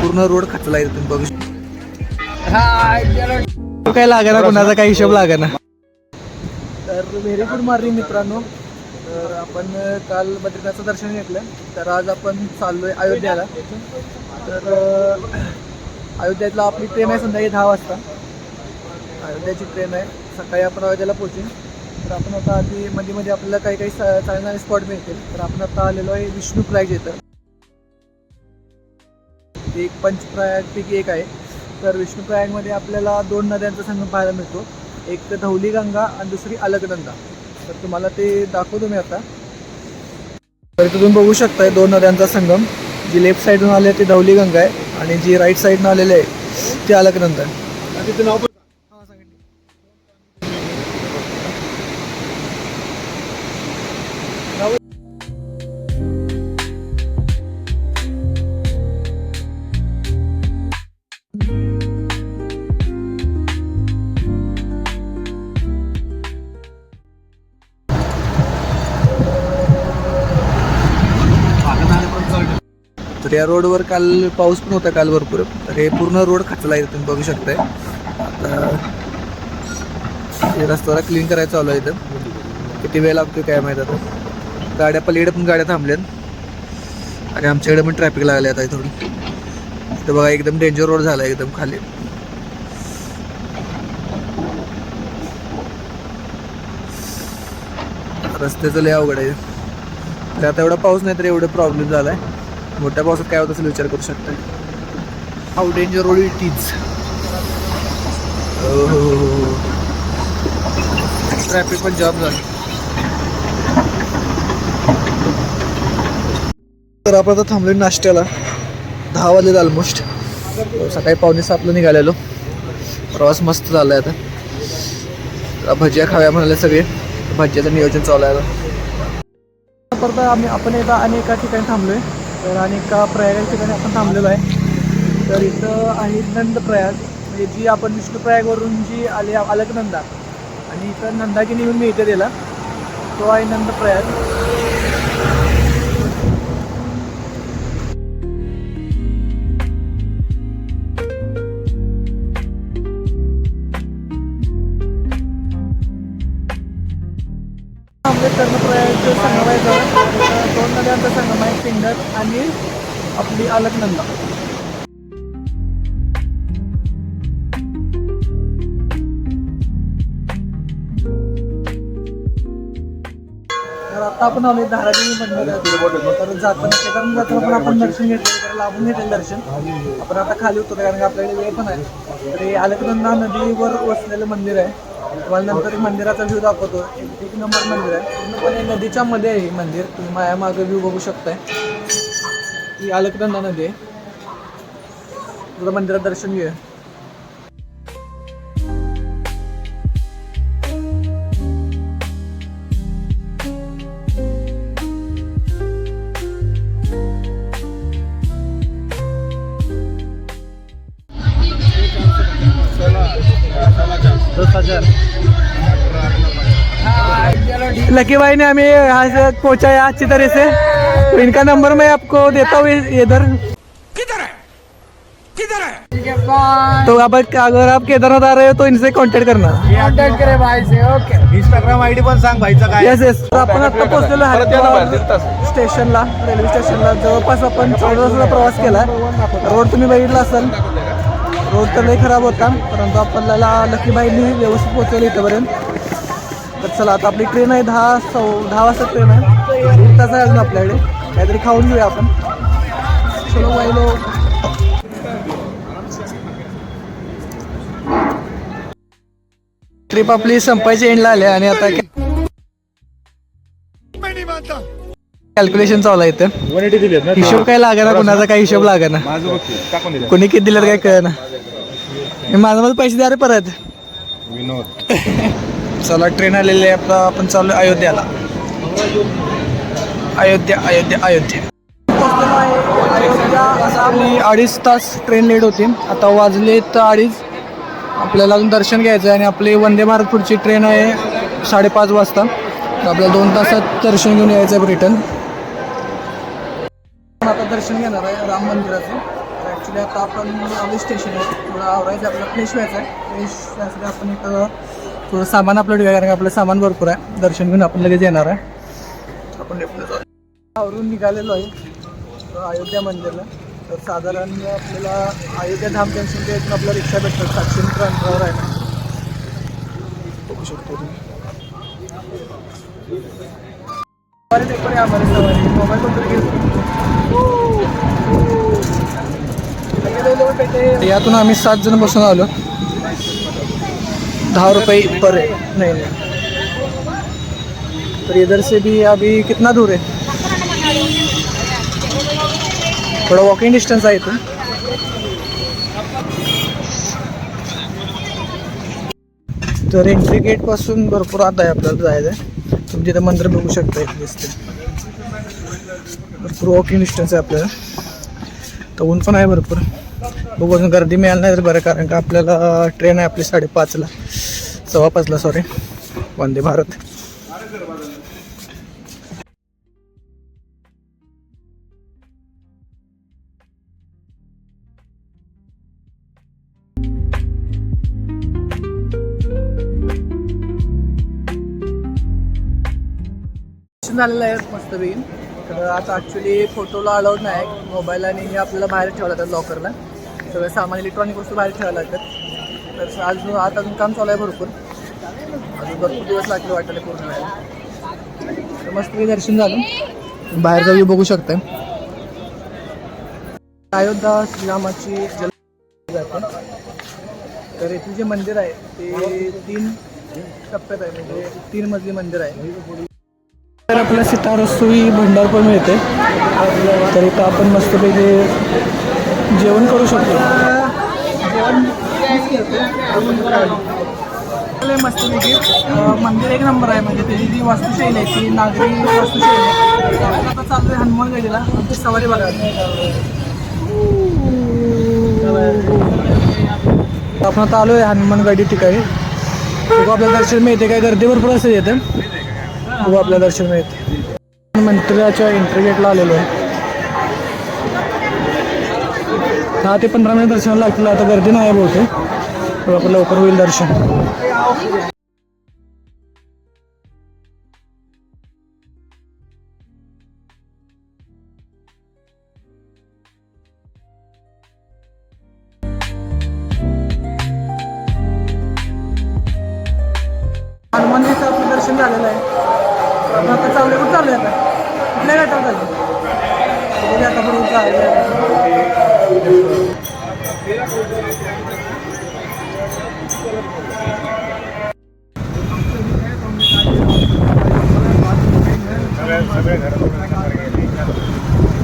पूर्ण रोड खचला आहे तुम्ही बघू शकता. काय लागा ना कोणाचा काही हिशोब लागा ना तर व्हेरी गुड मॉर्निंग मित्रांनो. तर आपण काल बद्रीनाथचं दर्शन घेतलं. तर आज आपण चाललोय अयोध्याला. तर अयोध्यातला आपली ट्रेन आहे संध्याकाळी दहा वाजता. अयोध्याची ट्रेन आहे. सकाळी आपण अयोध्याला पोहोचू तर आपण आता आधी मध्ये मध्ये आपल्याला काही काही चालणारे स्पॉट मिळतील. तर आपण आता आलेलो आहे विष्णू प्रयाग येतं ते एक पंचप्रयागपैकी एक आहे. तर विष्णू प्रयागमध्ये आपल्याला दोन नद्यांचा संगम पाहायला मिळतो. एक तर धौली गंगा आणि दुसरी अलकनंदा. तर तुम्हाला ते दाखवतो मी आता. तर तुम्ही बघू शकताय दोन नद्यांचा संगम. जी लेफ्ट साईडून आले आहे ती धौली गंगा आहे आणि जी राईट साईडनं आलेली आहे ती अलकनंदा आहे. तर या रोडवर काल पाऊस पण होता काल भरपूर. तर हे पूर्ण रोड खचला आहे तुम्ही बघू शकताय. आता रस्त्याला क्लीन करायचं चालू आहे इथं. किती वेळ लागतो काय माहीत आता. गाड्या पलीकडे पण गाड्या थांबल्यात. आणि आमच्याकडे पण ट्रॅफिक लागले आता थोडी इथं बघा एकदम डेंजर रोड झाला एकदम खाली. रस्त्याचं लय अवघड आहे. तर आता एवढा पाऊस नाही तर एवढं प्रॉब्लेम झाला आहे मोठ्या पावसात काय होत असेल विचार करू शकता how danger road it is traffic पण जॉब झालं. तर आपण आता थांबलो नाश्त्याला. दहा वाजलेत ऑलमोस्ट सकाळी पावणे सातला निघालेलो. प्रवास मस्त झालाय आता. आता भजिया खाव्या म्हणाले सगळे. भजियाचं नियोजन चालू आहे आता. परत आम्ही आपण एकदा एका ठिकाणी थांबलोय. तर आणि का प्रयाग ठिकाणी आपण थांबलेलो आहे. तर इथं आहे नंद प्रयाग. म्हणजे जी आपण विष्णुप्रयागवरून जी आली अलकनंदा आणि इथं नंदागिनी येऊन मिळते त्याला. तो आहे नंद जवळ दोन नद्यांचा संगम आहे पिंडर आणि आपली अलकनंदा तर आता आपण आलोय धारादेवी मंडळ तर जाताना केदारनाथ जाताना पण आपण दर्शन घेतलं तर लाभून घेतलं दर्शन. आपण आता खाली उतरतो कारण आपल्याकडे वेळ पण आहे. तर हे अलकनंदा नदीवर वसलेलं मंदिर आहे. तुम्हाला नंतर मंदिराचा व्ह्यू दाखवतो. एक एक नंबर मंदिर आहे. पूर्णपणे नदीच्या मध्ये आहे हे मंदिर. तुम्ही माया मागं व्ह्यू बघू शकताय. ही अलकनंदा नदी आहे. तुला मंदिरात दर्शन घेऊया. लकी भाई ने हमें यहाँ से पहुँचाया अच्छी तरह से. तो इनका नंबर मैं आपको देता हूँ इधर. तो अब अगर आप केदारनाथ आ रहे हो तो इनसे कांटेक्ट करना. कॉन्टॅक्ट करे भाई से ओके इंस्टाग्राम आयडी पण सांग भाईचा काय. येस येस आपण आता पोहोचलेलो आहे स्टेशनला रेल्वे स्टेशनला. जवळपास आपण चौदा तासाचा प्रवास केला रोड तुम्ही बघितला असाल. रोड तर लई खराब होता परंतु आपल्याला लकीबाईंनी व्यवस्थित पोहोचवलं इथंपर्यंत. तर चला आता आपली ट्रेन आहे दहा सौ दहा वाजता ट्रेन आहे. दीड तास आहे अजून आपल्याकडे. काहीतरी खाऊन घेऊया आपण. चलो वाईलो ट्रिप आपली संपायची एंडला आली आणि आता कॅल्क्युलेशन चालू आहे इथं. वन एटी ना? हिशोब काय लागेना कोणाचा काही हिशोब लागेना? माझं बघ टाकून दिले कोणी किती दिलं काय कळना. माझा मला पैसे द्या रे परत. विनोद. चला ट्रेन आलेली आहे. आपला आपण चालू अयोध्याला. अयोध्या अयोध्या अयोध्या. आपली अडीच तास ट्रेन लेट होती. आता वाजलेत अडीच. आपल्याला अजून दर्शन घ्यायचं आहे आणि आपली वंदे भारत पुढची ट्रेन आहे साडेपाच वाजता. तर आपल्याला दोन तासात दर्शन घेऊन यायचं आहे रिटर्न आता दर्शन घेणार आहे राम मंदिराचं. ॲक्च्युली आता आपण आलो स्टेशन आहे थोडं आवरायचं आपलं आपल्याला फ्रेश व्हायचं आहे. फ्रेश व्हायसाठी आपण इथं थोडं सामान आपलं ठेवूया कारण की आपलं सामान भरपूर आहे. दर्शन घेऊन आपण लगेच येणार आहे. आपण आवरून निघालेलो आहे अयोध्या मंदिरला. तर साधारण आपल्याला अयोध्या धाम जंक्शनच्या इथून आपल्याला रिक्षा भेटतात सातशे मीटर अंतरावर आहे बघू शकतो तुम्ही. बरेच एक बरे आम्हाला सवारी मोबाईल पण तरी घेतो यातून आम्ही सात जण बसून आलो. दहा रुपये पर नाही नहीं. तर इधर से भी अभी कितना दूर है थोडा वॉकिंग डिस्टन्स आहे इथून. तर एंट्री गेटपासून भरपूर आता आहे आपल्याला जायचं आहे तुम्ही तिथं मंदिर बघू शकता इथे दिसते भरपूर वॉकिंग डिस्टन्स आहे आपल्याला. तर ऊन पण आहे भरपूर. बघू अजून गर्दी मिळाली नाही तर बरं कारण का आपल्याला ट्रेन आहे आपली साडेपाचला सव्वा पाचला सॉरी वंदे भारत. झालेलं आहे मस्तपैकी तर आता ॲक्च्युली फोटोला अलाउड नाही. मोबाईल आणि हे आपल्याला बाहेर ठेवायला लागतात लॉकरला सगळं सामान इलेक्ट्रॉनिक वस्तू बाहेर ठेवायला लागतात. तर आज आता अजून काम चालू आहे भरपूर. अजून भरपूर दिवस लागले वाटायला पूर्ण व्हायला. तर मस्तपैकी दर्शन झालं. बाहेर जाऊ बघू शकता अयोध्या श्रीरामाची जल जाते. तर इथलं जे मंदिर आहे ते तीन टप्प्यात आहे. म्हणजे तीन मजली मंदिर आहे. तर आपल्या सितार रसोई भंडार पण मिळते. तर इथं आपण मस्तपैकी जेवण करू शकतो. जेवण मस्तपैकी. मंदिर एक नंबर आहे. म्हणजे त्याची जी वास्तुशैली आहे ती नागरी वास्तुशैली आहे. आता चाललोय हनुमान गडीला. आमची सवारी बघा आपण आता आलोय हनुमानगडी ठिकाणी. आपल्याला दर्शन मिळते काय? गर्दी भरपूर असते येते खूप आपल्याला दर्शन मिळते. मंदिराच्या एंट्री गेटला आलेलो आहे. दहा ते पंधरा मिनिट दर्शनाला लागतील आता गर्दी नाही आहे बहुतेक. तर लवकर होईल दर्शन. हनुमानजीचं आपलं दर्शन झालेलं आहे. आता चालले कुठं चालू आहे आता. कुठल्या गाठावर चालले आता बरोबर चालले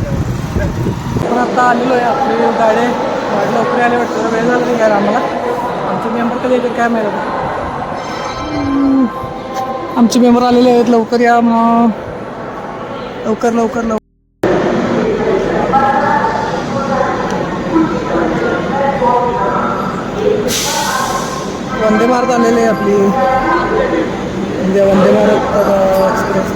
आपण आता आलेलो आहे आपली गाडे. गाडी लवकर आले वाटतं. वेळ झाला नाही घ्यायला आम्हाला. आमचं मेंबर कधी काय माहिती आमचे मेंबर आलेले आहेत लवकर या लवकर लवकर लवकर. वंदे भारत आलेले आपली. म्हणजे वंदे भारत एक्सप्रेस